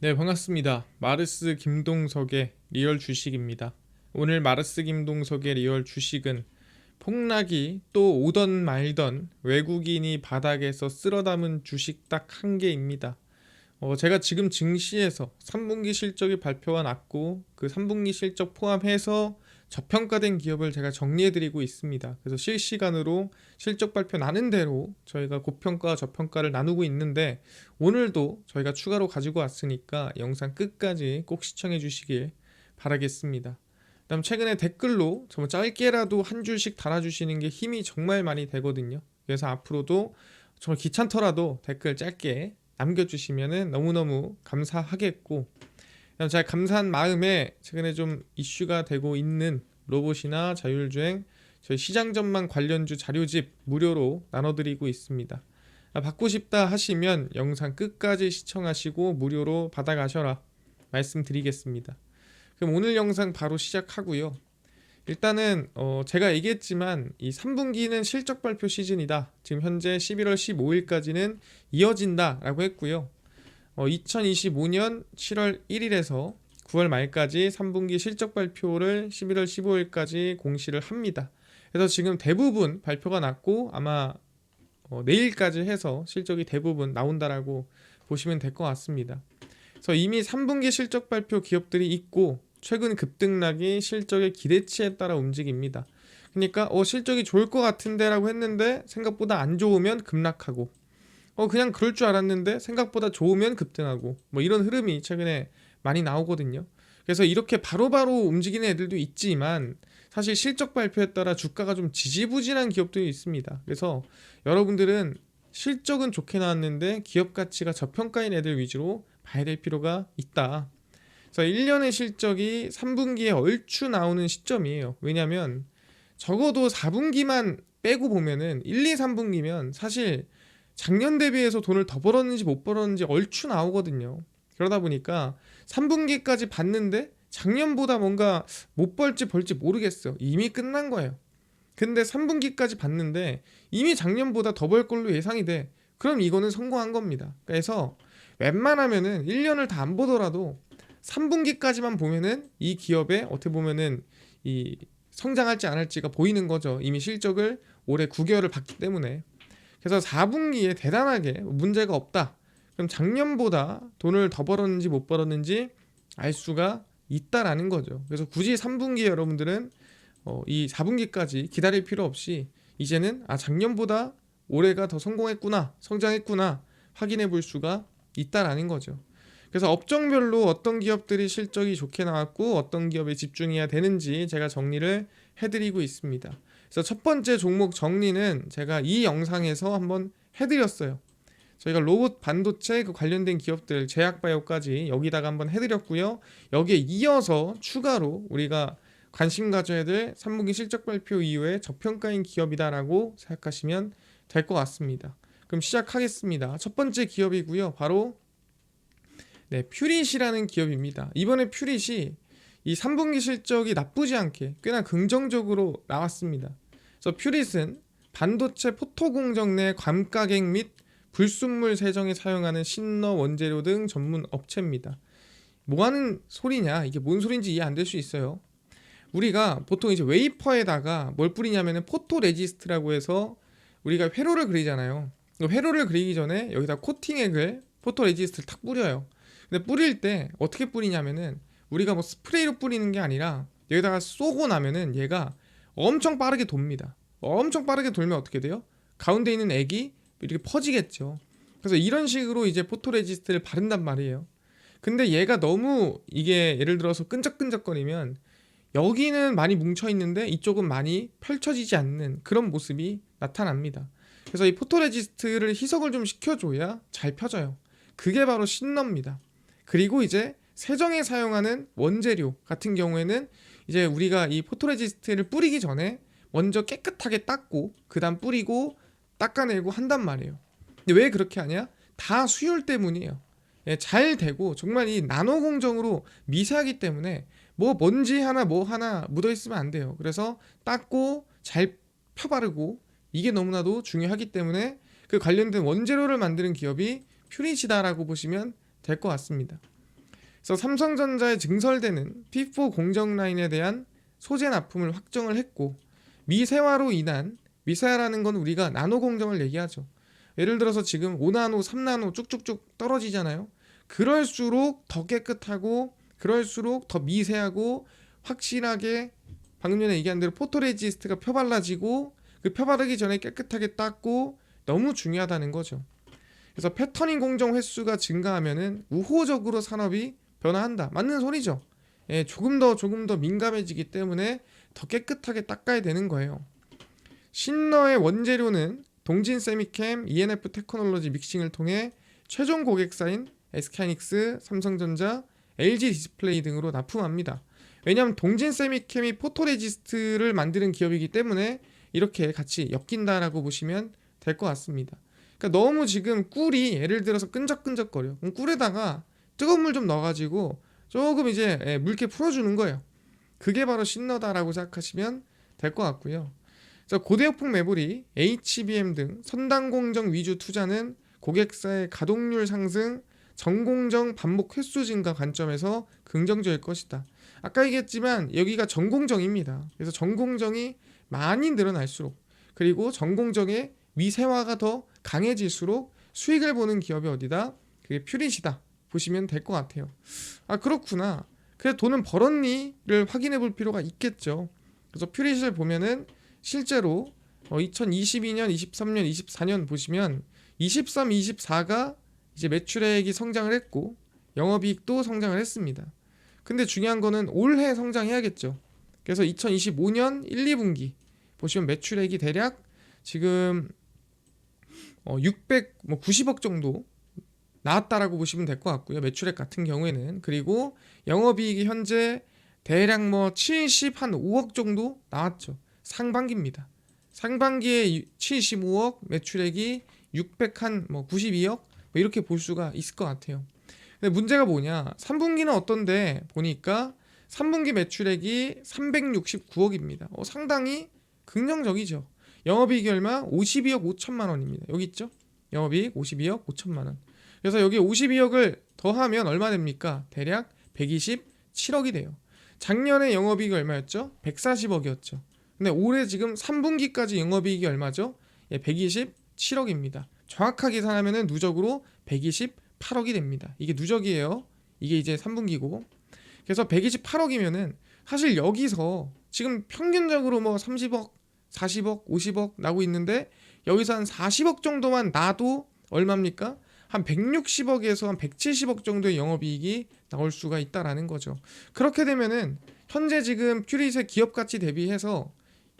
네, 반갑습니다. 마르스 김동석의 리얼 주식입니다. 오늘 마르스 김동석의 리얼 주식은 폭락이 또 오던 말던 외국인이 바닥에서 쓸어 담은 주식 딱 한 개입니다. 어, 제가 지금 증시에서 3분기 실적이 발표가 났고 그 3분기 실적 포함해서 저평가된 기업을 제가 정리해 드리고 있습니다. 그래서 실시간으로 실적 발표 나는 대로 저희가 고평가 저평가를 나누고 있는데 오늘도 저희가 추가로 가지고 왔으니까 영상 끝까지 꼭 시청해 주시길 바라겠습니다. 그다음 최근에 댓글로 정말 짧게라도 한 줄씩 달아주시는 게 힘이 정말 많이 되거든요. 그래서 앞으로도 정말 귀찮더라도 댓글 짧게 남겨주시면 너무너무 감사하겠고 제가 감사한 마음에 최근에 좀 이슈가 되고 있는 로봇이나 자율주행 저희 시장 전망 관련주 자료집 무료로 나눠드리고 있습니다. 아, 받고 싶다 하시면 영상 끝까지 시청하시고 무료로 받아가셔라 말씀드리겠습니다. 그럼 오늘 영상 바로 시작하고요. 일단은 어 제가 얘기했지만 이 3분기는 실적 발표 시즌이다. 지금 현재 11월 15일까지는 이어진다라고 했고요. 어 2025년 7월 1일에서 9월 말까지 3분기 실적 발표를 11월 15일까지 공시를 합니다. 그래서 지금 대부분 발표가 났고 아마 어 내일까지 해서 실적이 대부분 나온다라고 보시면 될 것 같습니다. 그래서 이미 3분기 실적 발표 기업들이 있고 최근 급등락이 실적의 기대치에 따라 움직입니다. 그러니까 어 실적이 좋을 것 같은데라고 했는데 생각보다 안 좋으면 급락하고 어 그냥 그럴 줄 알았는데 생각보다 좋으면 급등하고 뭐 이런 흐름이 최근에 많이 나오거든요. 그래서 이렇게 바로바로 움직이는 애들도 있지만 사실 실적 발표에 따라 주가가 좀 지지부진한 기업들이 있습니다. 그래서 여러분들은 실적은 좋게 나왔는데 기업 가치가 저평가인 애들 위주로 봐야 될 필요가 있다. 그래서 1년의 실적이 3분기에 얼추 나오는 시점이에요. 왜냐면 적어도 4분기만 빼고 보면은 1, 2, 3분기면 사실 작년 대비해서 돈을 더 벌었는지 못 벌었는지 얼추 나오거든요. 그러다 보니까 3분기까지 봤는데 작년보다 뭔가 못 벌지 벌지 모르겠어. 이미 끝난 거예요. 근데 3분기까지 봤는데 이미 작년보다 더 벌 걸로 예상이 돼. 그럼 이거는 성공한 겁니다. 그래서 웬만하면은 1년을 다 안 보더라도 3분기까지만 보면은 이 기업에 어떻게 보면은 이 성장할지 안 할지가 보이는 거죠. 이미 실적을 올해 9개월을 봤기 때문에. 그래서 4분기에 대단하게 문제가 없다. 그럼 작년보다 돈을 더 벌었는지 못 벌었는지 알 수가 있다라는 거죠. 그래서 굳이 3분기에 여러분들은 어, 이 4분기까지 기다릴 필요 없이 이제는 아 작년보다 올해가 더 성공했구나, 성장했구나 확인해 볼 수가 있다라는 거죠. 그래서 업종별로 어떤 기업들이 실적이 좋게 나왔고 어떤 기업에 집중해야 되는지 제가 정리를 해드리고 있습니다. 그래서 첫 번째 종목 정리는 제가 이 영상에서 한번 해드렸어요. 저희가 로봇 반도체 그 관련된 기업들 제약바이오까지 여기다가 한번 해드렸고요. 여기에 이어서 추가로 우리가 관심 가져야 될 3분기 실적 발표 이후에 저평가인 기업이다라고 생각하시면 될 것 같습니다. 그럼 시작하겠습니다. 첫 번째 기업이고요. 바로 네, 퓨릿이라는 기업입니다. 이번에 퓨릿이 이 3분기 실적이 나쁘지 않게 꽤나 긍정적으로 나왔습니다. 그래서 퓨릿은 반도체 포토 공정 내 감가객 및 불순물 세정에 사용하는 신너 원재료 등 전문 업체입니다. 뭐 하는 소리냐? 이게 뭔 소리인지 이해 안 될 수 있어요. 우리가 보통 이제 웨이퍼에다가 뭘 뿌리냐면은 포토 레지스트라고 해서 우리가 회로를 그리잖아요. 회로를 그리기 전에 여기다 코팅액을 포토 레지스트를 탁 뿌려요. 근데 뿌릴 때 어떻게 뿌리냐면은 우리가 뭐 스프레이로 뿌리는 게 아니라 여기다가 쏘고 나면은 얘가 엄청 빠르게 돕니다. 엄청 빠르게 돌면 어떻게 돼요? 가운데 있는 액이 이렇게 퍼지겠죠. 그래서 이런 식으로 이제 포토레지스트를 바른단 말이에요. 근데 얘가 너무 이게 예를 들어서 끈적끈적거리면 여기는 많이 뭉쳐 있는데 이쪽은 많이 펼쳐지지 않는 그런 모습이 나타납니다. 그래서 이 포토레지스트를 희석을 좀 시켜줘야 잘 펴져요. 그게 바로 신너입니다. 그리고 이제 세정에 사용하는 원재료 같은 경우에는 이제 우리가 이 포토레지스트를 뿌리기 전에 먼저 깨끗하게 닦고 그다음 뿌리고 닦아내고 한단 말이에요. 근데 왜 그렇게 하냐? 다 수율 때문이에요. 예, 잘 되고 정말 이 나노 공정으로 미세하기 때문에 뭐 먼지 하나 뭐 하나 묻어 있으면 안 돼요. 그래서 닦고 잘 펴바르고 이게 너무나도 중요하기 때문에 그 관련된 원재료를 만드는 기업이 퓨리시다라고 보시면 될 것 같습니다. 그래서 삼성전자에 증설되는 P4 공정 라인에 대한 소재 납품을 확정을 했고 미세화로 인한 미세화라는 건 우리가 나노 공정을 얘기하죠. 예를 들어서 지금 5나노, 3나노 쭉쭉쭉 떨어지잖아요. 그럴수록 더 깨끗하고 그럴수록 더 미세하고 확실하게 방금 전에 얘기한 대로 포토레지스트가 펴발라지고 그 펴바르기 전에 깨끗하게 닦고 너무 중요하다는 거죠. 그래서 패터닝 공정 횟수가 증가하면은 우호적으로 산업이 변화한다. 맞는 소리죠. 예, 조금 더 조금 더 민감해지기 때문에 더 깨끗하게 닦아야 되는 거예요. 신너의 원재료는 동진 세미캠 ENF 테크놀로지 믹싱을 통해 최종 고객사인 SK하이닉스, 삼성전자, LG 디스플레이 등으로 납품합니다. 왜냐하면 동진 세미캠이 포토레지스트를 만드는 기업이기 때문에 이렇게 같이 엮인다라고 보시면 될 것 같습니다. 그러니까 너무 지금 꿀이 예를 들어서 끈적끈적거려. 꿀에다가 뜨거운 물 좀 넣어가지고 조금 이제 예, 묽게 풀어주는 거예요. 그게 바로 신너다라고 생각하시면 될 것 같고요. 그래서 고대역폭 매물이 HBM 등 선당 공정 위주 투자는 고객사의 가동률 상승, 전공정 반복 횟수 증가 관점에서 긍정적일 것이다. 아까 얘기했지만 여기가 전공정입니다. 그래서 전공정이 많이 늘어날수록 그리고 전공정의 미세화가 더 강해질수록 수익을 보는 기업이 어디다? 그게 퓨릿이다. 보시면 될 것 같아요. 아 그렇구나. 그래 돈은 벌었니를 확인해 볼 필요가 있겠죠. 그래서 퓨릿을 보면은 실제로 어, 2022년, 23년, 24년 보시면 23, 24가 이제 매출액이 성장을 했고 영업이익도 성장을 했습니다. 근데 중요한 거는 올해 성장해야겠죠. 그래서 2025년 1, 2분기 보시면 매출액이 대략 지금 어, 600, 뭐 90억 정도 나왔다라고 보시면 될 것 같고요. 매출액 같은 경우에는 그리고 영업이익이 현재 대략 뭐 70, 한 5억 정도 나왔죠. 상반기입니다. 상반기에 75억, 매출액이 600, 한 뭐 92억 뭐 이렇게 볼 수가 있을 것 같아요. 근데 문제가 뭐냐? 3분기는 어떤데 보니까 3분기 매출액이 369억입니다. 어, 상당히 긍정적이죠. 영업이익이 얼마? 52억 5천만 원입니다. 여기 있죠? 영업이익 52억 5천만 원. 그래서 여기 52억을 더하면 얼마 됩니까? 대략 127억이 돼요. 작년에 영업이익이 얼마였죠? 140억이었죠. 근데 올해 지금 3분기까지 영업이익이 얼마죠? 예, 127억입니다. 정확하게 계산하면 누적으로 128억이 됩니다. 이게 누적이에요. 이게 이제 3분기고. 그래서 128억이면은 사실 여기서 지금 평균적으로 뭐 30억, 40억, 50억 나고 있는데 여기서 한 40억 정도만 나도 얼마입니까? 한 160억에서 한 170억 정도의 영업이익이 나올 수가 있다라는 거죠. 그렇게 되면은 현재 지금 큐릿의 기업 가치 대비해서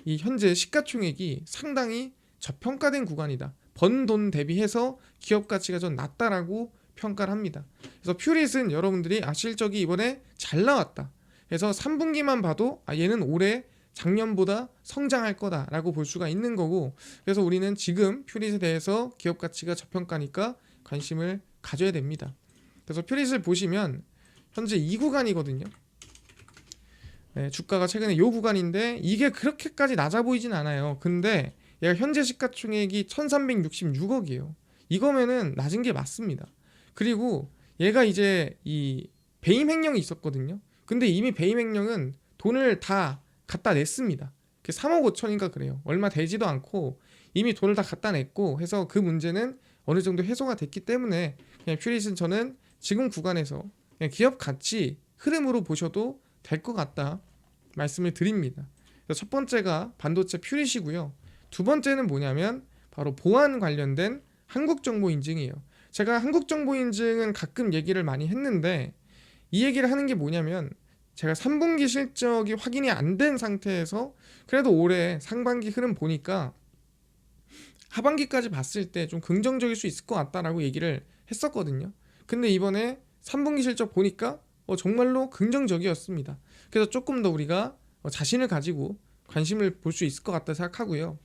이 현재 시가총액이 상당히 저평가된 구간이다. 번 돈 대비해서 기업 가치가 좀 낮다라고 평가를 합니다. 그래서 퓨릿은 여러분들이 아 실적이 이번에 잘 나왔다. 그래서 3분기만 봐도 아 얘는 올해 작년보다 성장할 거다라고 볼 수가 있는 거고 그래서 우리는 지금 퓨릿에 대해서 기업 가치가 저평가니까 관심을 가져야 됩니다. 그래서 퓨릿을 보시면 현재 이 구간이거든요. 네, 주가가 최근에 요 구간인데 이게 그렇게까지 낮아 보이진 않아요. 근데 얘가 현재 시가총액이 1366억이에요. 이거면은 낮은 게 맞습니다. 그리고 얘가 이제 이 배임 횡령이 있었거든요. 근데 이미 배임 횡령은 돈을 다 갖다 냈습니다. 3억 5천인가 그래요. 얼마 되지도 않고 이미 돈을 다 갖다 냈고 해서 그 문제는 어느 정도 해소가 됐기 때문에 그냥 퓨릿은 저는 지금 구간에서 그냥 기업 가치 흐름으로 보셔도 될 것 같다 말씀을 드립니다. 첫 번째가 반도체 퓨릿이고요. 두 번째는 뭐냐면 바로 보안 관련된 한국 정보 인증이에요. 제가 한국 정보 인증은 가끔 얘기를 많이 했는데 이 얘기를 하는 게 뭐냐면 제가 3분기 실적이 확인이 안 된 상태에서 그래도 올해 상반기 흐름 보니까 하반기까지 봤을 때 좀 긍정적일 수 있을 것 같다라고 얘기를 했었거든요. 근데 이번에 3분기 실적 보니까 어, 정말로 긍정적이었습니다. 그래서 조금 더 우리가 어, 자신을 가지고 관심을 볼 수 있을 것 같다 생각하고요.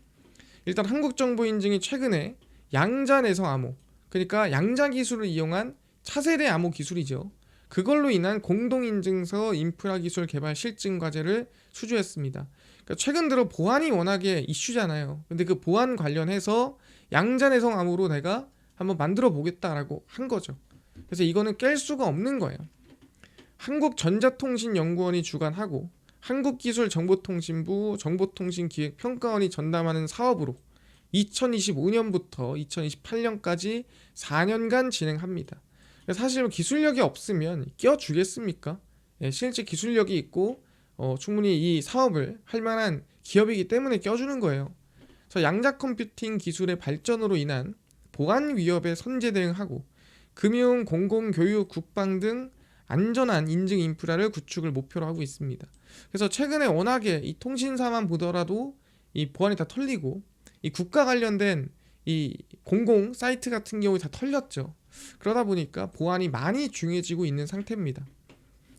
일단 한국 정보 인증이 최근에 양자 내성 암호, 그러니까 양자 기술을 이용한 차세대 암호 기술이죠. 그걸로 인한 공동인증서 인프라 기술 개발 실증 과제를 수주했습니다. 그러니까 최근 들어 보안이 워낙에 이슈잖아요. 근데 그 보안 관련해서 양자 내 성 암호로 내가 한번 만들어 보겠다라고 한 거죠. 그래서 이거는 깰 수가 없는 거예요. 한국전자통신연구원이 주관하고 한국기술정보통신부 정보통신기획평가원이 전담하는 사업으로 2025년부터 2028년까지 4년간 진행합니다. 사실 기술력이 없으면 껴주겠습니까? 예, 실제 기술력이 있고 어, 충분히 이 사업을 할 만한 기업이기 때문에 껴주는 거예요. 그래서 양자 컴퓨팅 기술의 발전으로 인한 보안 위협에 선제 대응하고 금융, 공공, 교육, 국방 등 안전한 인증 인프라를 구축을 목표로 하고 있습니다. 그래서 최근에 워낙에 이 통신사만 보더라도 이 보안이 다 털리고 이 국가 관련된 이 공공 사이트 같은 경우에 다 털렸죠. 그러다 보니까 보안이 많이 중요해지고 있는 상태입니다.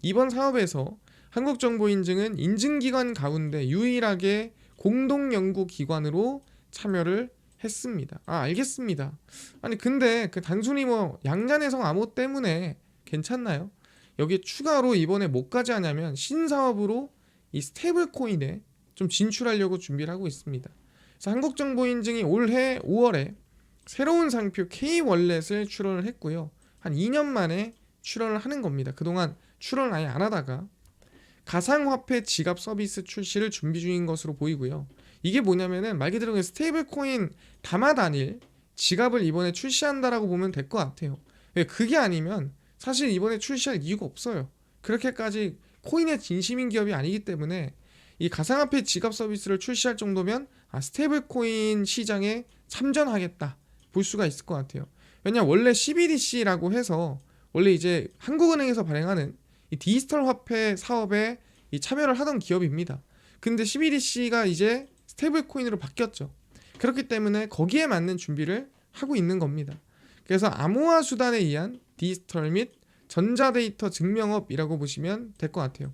이번 사업에서 한국정보인증은 인증기관 가운데 유일하게 공동연구기관으로 참여를 했습니다. 아 알겠습니다. 아니 근데 그 단순히 뭐 양자내성 암호 때문에 괜찮나요? 여기에 추가로 이번에 뭐까지 하냐면 신사업으로 이 스테이블 코인에 좀 진출하려고 준비를 하고 있습니다. 그래서 한국정보인증이 올해 5월에 새로운 상표 K 월렛을 출원을 했고요. 한 2년 만에 출원을 하는 겁니다. 그동안 출원을 아예 안 하다가 가상화폐 지갑 서비스 출시를 준비 중인 것으로 보이고요. 이게 뭐냐면은 말 그대로 스테이블 코인 담아 다닐 지갑을 이번에 출시한다라고 보면 될 것 같아요. 왜 그게 아니면 사실 이번에 출시할 이유가 없어요. 그렇게까지 코인의 진심인 기업이 아니기 때문에 이 가상화폐 지갑 서비스를 출시할 정도면 아, 스테이블 코인 시장에 참전하겠다 볼 수가 있을 것 같아요. 왜냐 원래 CBDC라고 해서 원래 이제 한국은행에서 발행하는 이 디지털 화폐 사업에 이 참여를 하던 기업입니다. 근데 CBDC가 이제 스테이블 코인으로 바뀌었죠. 그렇기 때문에 거기에 맞는 준비를 하고 있는 겁니다. 그래서 암호화 수단에 의한 디지털 및 전자데이터 증명업이라고 보시면 될 것 같아요.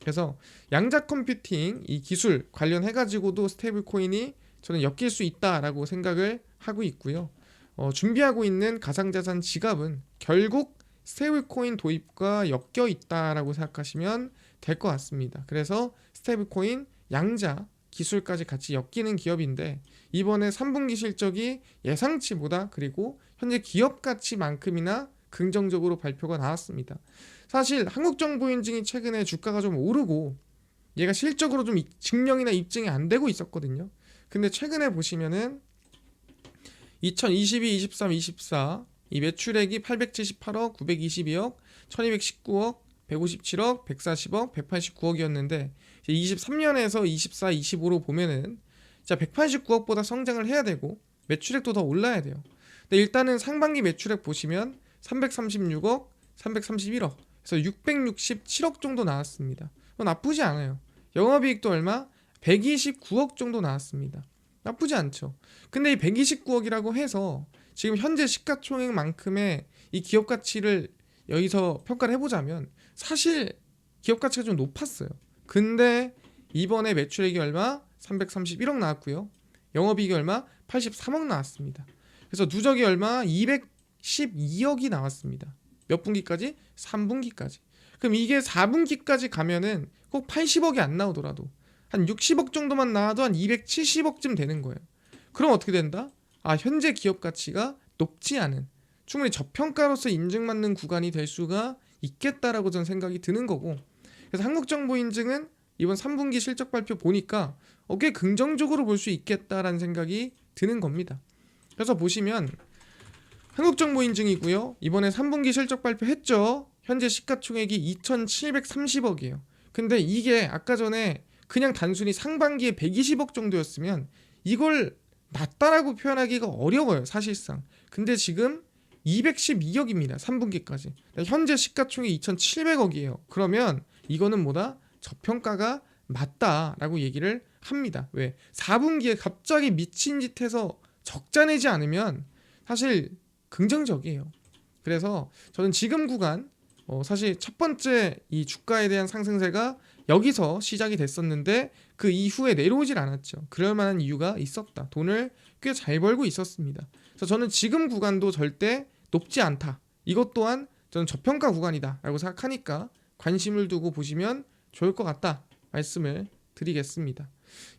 그래서 양자 컴퓨팅 이 기술 관련해 가지고도 스테이블 코인이 저는 엮일 수 있다라고 생각을 하고 있고요. 어, 준비하고 있는 가상자산 지갑은 결국 스테이블 코인 도입과 엮여 있다라고 생각하시면 될 것 같습니다. 그래서 스테이블 코인 양자 기술까지 같이 엮이는 기업인데 이번에 3분기 실적이 예상치보다 그리고 현재 기업 가치만큼이나 긍정적으로 발표가 나왔습니다. 사실 한국정보인증이 최근에 주가가 좀 오르고 얘가 실적으로 좀 증명이나 입증이 안 되고 있었거든요. 근데 최근에 보시면은 2022, 23, 24 이 매출액이 878억, 922억, 1219억, 157억, 140억, 189억이었는데 23년에서 24, 25로 보면은 자 189억보다 성장을 해야 되고 매출액도 더 올라야 돼요. 근데 일단은 상반기 매출액 보시면 336억, 331억, 그래서 667억 정도 나왔습니다. 뭐 나쁘지 않아요. 영업이익도 얼마? 129억 정도 나왔습니다. 나쁘지 않죠. 근데 이 129억이라고 해서 지금 현재 시가총액만큼의 이 기업 가치를 여기서 평가를 해보자면 사실 기업 가치가 좀 높았어요. 근데 이번에 매출액이 얼마? 331억 나왔고요. 영업이익이 얼마? 83억 나왔습니다. 그래서 누적이 얼마? 212억이 나왔습니다. 몇 분기까지? 3분기까지. 그럼 이게 4분기까지 가면은 꼭 80억이 안 나오더라도 한 60억 정도만 나와도 한 270억쯤 되는 거예요. 그럼 어떻게 된다? 아, 현재 기업 가치가 높지 않은 충분히 저평가로서 인증받는 구간이 될 수가 있겠다라고 저는 생각이 드는 거고 그래서 한국 정보 인증은 이번 3분기 실적 발표 보니까 어, 꽤 긍정적으로 볼 수 있겠다라는 생각이 드는 겁니다. 그래서 보시면 한국 정보 인증이고요. 이번에 3분기 실적 발표했죠. 현재 시가총액이 2,730억이에요. 근데 이게 아까 전에 그냥 단순히 상반기에 120억 정도였으면 이걸 낮다라고 표현하기가 어려워요, 사실상. 근데 지금 212억입니다. 3분기까지. 현재 시가총액 2,700억이에요. 그러면 이거는 뭐다? 저평가가 맞다라고 얘기를 합니다. 왜? 4분기에 갑자기 미친 짓 해서 적자 내지 않으면 사실 긍정적이에요. 그래서 저는 지금 구간 어, 사실 첫 번째 이 주가에 대한 상승세가 여기서 시작이 됐었는데 그 이후에 내려오질 않았죠. 그럴 만한 이유가 있었다. 돈을 꽤 잘 벌고 있었습니다. 그래서 저는 지금 구간도 절대 높지 않다. 이것 또한 저는 저평가 구간이다라고 생각하니까 관심을 두고 보시면 좋을 것 같다 말씀을 드리겠습니다.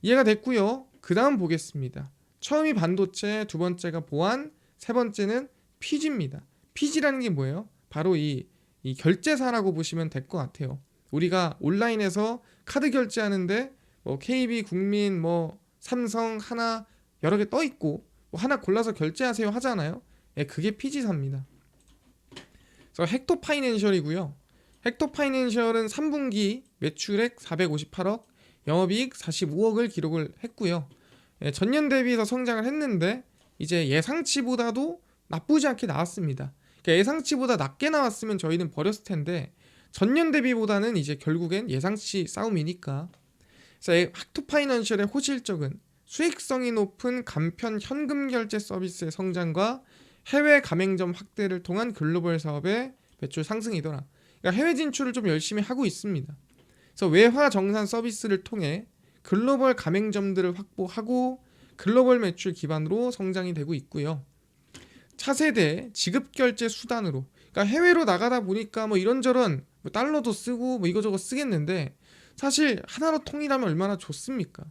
이해가 됐고요. 그 다음 보겠습니다. 처음이 반도체, 두 번째가 보안, 세 번째는 피지입니다. 피지라는 게 뭐예요? 바로 이 이 결제사라고 보시면 될 것 같아요. 우리가 온라인에서 카드 결제하는데 뭐 KB, 국민, 뭐 삼성, 하나 여러 개 떠 있고 뭐 하나 골라서 결제하세요 하잖아요. 예, 그게 피지사입니다. 그래서 헥토 파이낸셜이고요. 헥토 파이낸셜은 3분기 매출액 458억, 영업이익 45억을 기록을 했고요. 예, 전년 대비해서 성장을 했는데 이제 예상치보다도 나쁘지 않게 나왔습니다. 그러니까 예상치보다 낮게 나왔으면 저희는 버렸을 텐데 전년 대비보다는 이제 결국엔 예상치 싸움이니까. 그래서 헥토 파이낸셜의 호실적은 수익성이 높은 간편 현금 결제 서비스의 성장과 해외 가맹점 확대를 통한 글로벌 사업의 매출 상승이더라. 그러니까 해외 진출을 좀 열심히 하고 있습니다. 그래서 외화 정산 서비스를 통해 글로벌 가맹점들을 확보하고 글로벌 매출 기반으로 성장이 되고 있고요. 차세대 지급 결제 수단으로 그러니까 해외로 나가다 보니까 뭐 이런저런 뭐 달러도 쓰고 뭐 이거저거 쓰겠는데 사실 하나로 통일하면 얼마나 좋습니까?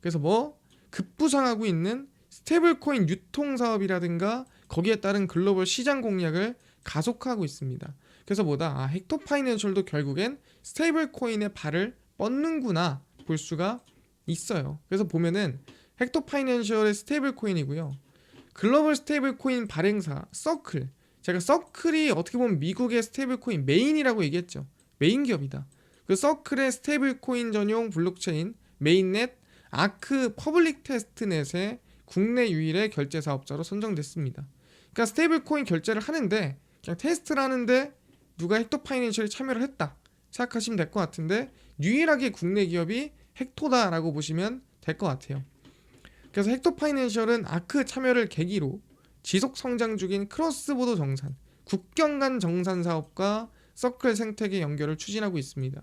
그래서 뭐 급부상하고 있는 스테이블코인 유통 사업이라든가 거기에 따른 글로벌 시장 공략을 가속화하고 있습니다. 그래서 뭐다 아, 헥토 파이낸셜도 결국엔 스테이블 코인의 발을 뻗는구나 볼 수가 있어요. 그래서 보면은 헥토 파이낸셜의 스테이블 코인이고요. 글로벌 스테이블 코인 발행사 서클. 제가 서클이 어떻게 보면 미국의 스테이블 코인 메인이라고 얘기했죠. 메인 기업이다. 그 서클의 스테이블 코인 전용 블록체인 메인넷 아크 퍼블릭 테스트넷의 국내 유일의 결제 사업자로 선정됐습니다. 그러니까 스테이블 코인 결제를 하는데 그냥 테스트를 하는데 누가 헥토 파이낸셜이 참여를 했다 생각하시면 될 것 같은데 유일하게 국내 기업이 헥토다라고 보시면 될 것 같아요. 그래서 헥토 파이낸셜은 아크 참여를 계기로 지속 성장 중인 크로스보더 정산, 국경 간 정산 사업과 서클 생태계 연결을 추진하고 있습니다.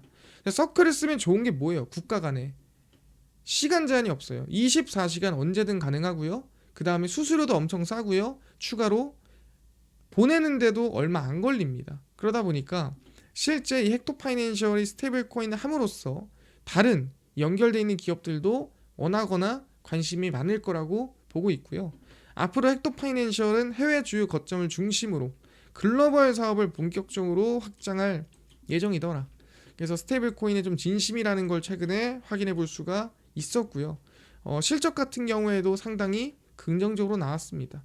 서클을 쓰면 좋은 게 뭐예요? 국가 간에 시간 제한이 없어요. 24시간 언제든 가능하고요. 그 다음에 수수료도 엄청 싸고요. 추가로 보내는데도 얼마 안 걸립니다. 그러다 보니까 실제 이 헥토 파이낸셜이 스테이블 코인을 함으로써 다른 연결돼 있는 기업들도 원하거나 관심이 많을 거라고 보고 있고요. 앞으로 헥토 파이낸셜은 해외 주요 거점을 중심으로 글로벌 사업을 본격적으로 확장할 예정이더라. 그래서 스테이블 코인의 좀 진심이라는 걸 최근에 확인해 볼 수가 있었고요. 어, 실적 같은 경우에도 상당히 긍정적으로 나왔습니다.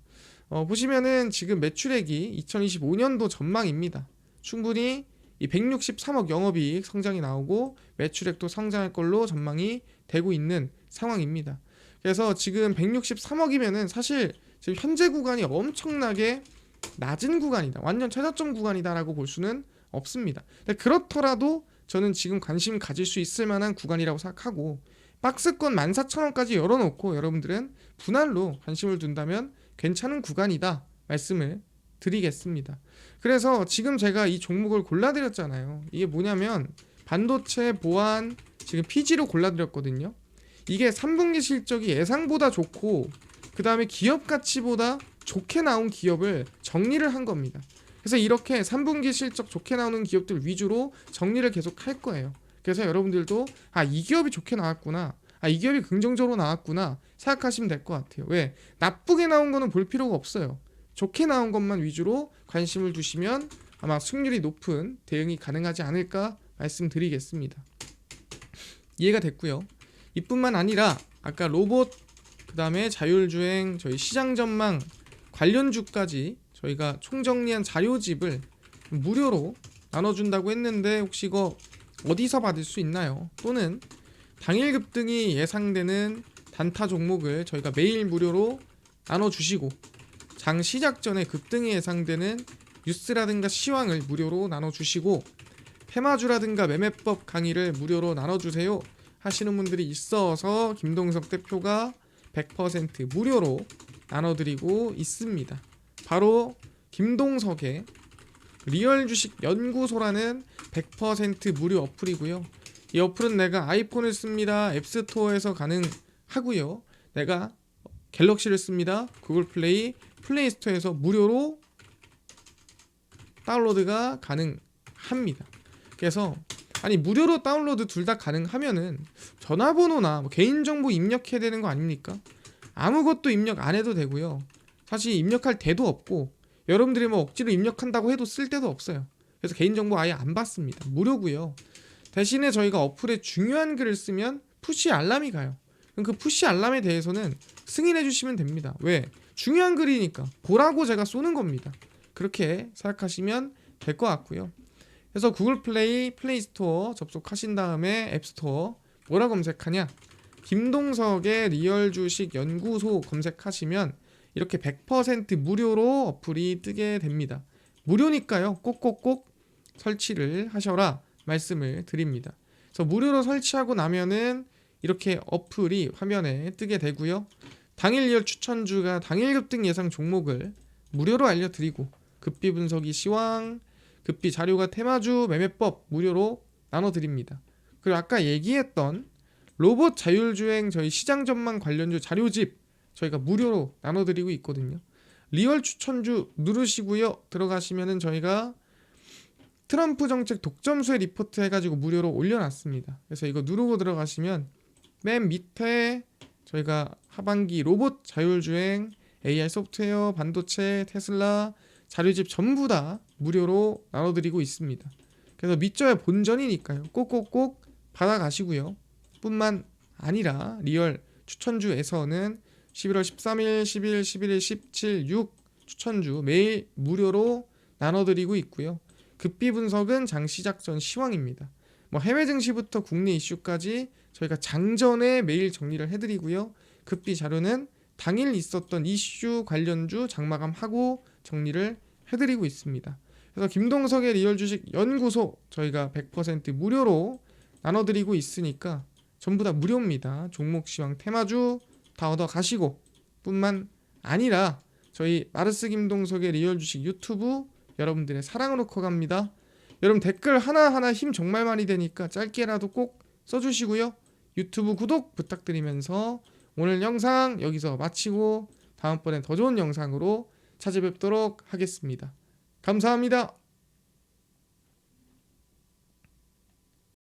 어, 보시면은 지금 매출액이 2025년도 전망입니다. 충분히 이 163억 영업이익 성장이 나오고 매출액도 성장할 걸로 전망이 되고 있는 상황입니다. 그래서 지금 163억이면은 사실 지금 현재 구간이 엄청나게 낮은 구간이다. 완전 최저점 구간이다라고 볼 수는 없습니다. 그렇더라도 저는 지금 관심 가질 수 있을 만한 구간이라고 생각하고 박스권 14,000원까지 열어놓고 여러분들은 분할로 관심을 둔다면 괜찮은 구간이다 말씀을 드리겠습니다. 그래서 지금 제가 이 종목을 골라드렸잖아요. 이게 뭐냐면 반도체 보안 지금 PG로 골라드렸거든요. 이게 3분기 실적이 예상보다 좋고 그 다음에 기업 가치보다 좋게 나온 기업을 정리를 한 겁니다. 그래서 이렇게 3분기 실적 좋게 나오는 기업들 위주로 정리를 계속 할 거예요. 그래서 여러분들도 아 이 기업이 좋게 나왔구나. 아 이 기업이 긍정적으로 나왔구나 생각하시면 될 것 같아요. 왜? 나쁘게 나온 거는 볼 필요가 없어요. 좋게 나온 것만 위주로 관심을 두시면 아마 승률이 높은 대응이 가능하지 않을까 말씀드리겠습니다. 이해가 됐고요. 이뿐만 아니라 아까 로봇 그 다음에 자율주행 저희 시장 전망 관련주까지 저희가 총정리한 자료집을 무료로 나눠준다고 했는데 혹시 이거 어디서 받을 수 있나요? 또는 당일 급등이 예상되는 단타 종목을 저희가 매일 무료로 나눠주시고 장 시작 전에 급등이 예상되는 뉴스라든가 시황을 무료로 나눠주시고 페마주라든가 매매법 강의를 무료로 나눠주세요 하시는 분들이 있어서 김동석 대표가 100% 무료로 나눠드리고 있습니다. 바로 김동석의 리얼 주식 연구소라는 100% 무료 어플이고요. 이 어플은 내가 아이폰을 씁니다. 앱스토어에서 가능하고요. 내가 갤럭시를 씁니다. 구글 플레이, 플레이 스토어에서 무료로 다운로드가 가능합니다. 그래서 아니 무료로 다운로드 둘 다 가능하면은 전화번호나 뭐 개인정보 입력해야 되는 거 아닙니까? 아무것도 입력 안 해도 되고요. 사실 입력할 데도 없고 여러분들이 뭐 억지로 입력한다고 해도 쓸 데도 없어요. 그래서 개인정보 아예 안 받습니다. 무료고요. 대신에 저희가 어플에 중요한 글을 쓰면 푸시 알람이 가요. 그럼 그 푸시 알람에 대해서는 승인해 주시면 됩니다. 왜? 중요한 글이니까 보라고 제가 쏘는 겁니다. 그렇게 생각하시면 될 것 같고요. 그래서 구글 플레이, 플레이 스토어 접속하신 다음에 앱 스토어 뭐라 검색하냐? 김동석의 리얼 주식 연구소 검색하시면 이렇게 100% 무료로 어플이 뜨게 됩니다. 무료니까요. 꼭꼭꼭 설치를 하셔라 말씀을 드립니다. 그래서 무료로 설치하고 나면은 이렇게 어플이 화면에 뜨게 되고요. 당일 리얼 추천주가 당일 급등 예상 종목을 무료로 알려드리고 급비 분석이 시황, 급비 자료가 테마주 매매법 무료로 나눠드립니다. 그리고 아까 얘기했던 로봇 자율주행 저희 시장 전망 관련주 자료집 저희가 무료로 나눠드리고 있거든요. 리얼 추천주 누르시고요. 들어가시면은 저희가 트럼프 정책 독점수의 리포트 해가지고 무료로 올려놨습니다. 그래서 이거 누르고 들어가시면 맨 밑에 저희가 하반기 로봇 자율주행, AI 소프트웨어, 반도체, 테슬라 자료집 전부 다 무료로 나눠드리고 있습니다. 그래서 밑져야 본전이니까요. 꼭꼭꼭 받아가시고요. 뿐만 아니라 리얼 추천주에서는 11월 13일, 10일, 11일, 17, 6 추천주 매일 무료로 나눠드리고 있고요. 급비 분석은 장 시작 전 시황입니다. 뭐 해외 증시부터 국내 이슈까지 저희가 장전에 매일 정리를 해드리고요. 급비 자료는 당일 있었던 이슈 관련주 장마감하고 정리를 해드리고 있습니다. 그래서 김동석의 리얼 주식 연구소 저희가 100% 무료로 나눠드리고 있으니까 전부 다 무료입니다. 종목 시황 테마주 다 얻어 가시고 뿐만 아니라 저희 마르스 김동석의 리얼 주식 유튜브 여러분들의 사랑으로 커갑니다. 여러분 댓글 하나하나 힘 정말 많이 되니까 짧게라도 꼭 써주시고요. 유튜브 구독 부탁드리면서 오늘 영상 여기서 마치고 다음번엔 더 좋은 영상으로 찾아뵙도록 하겠습니다. 감사합니다.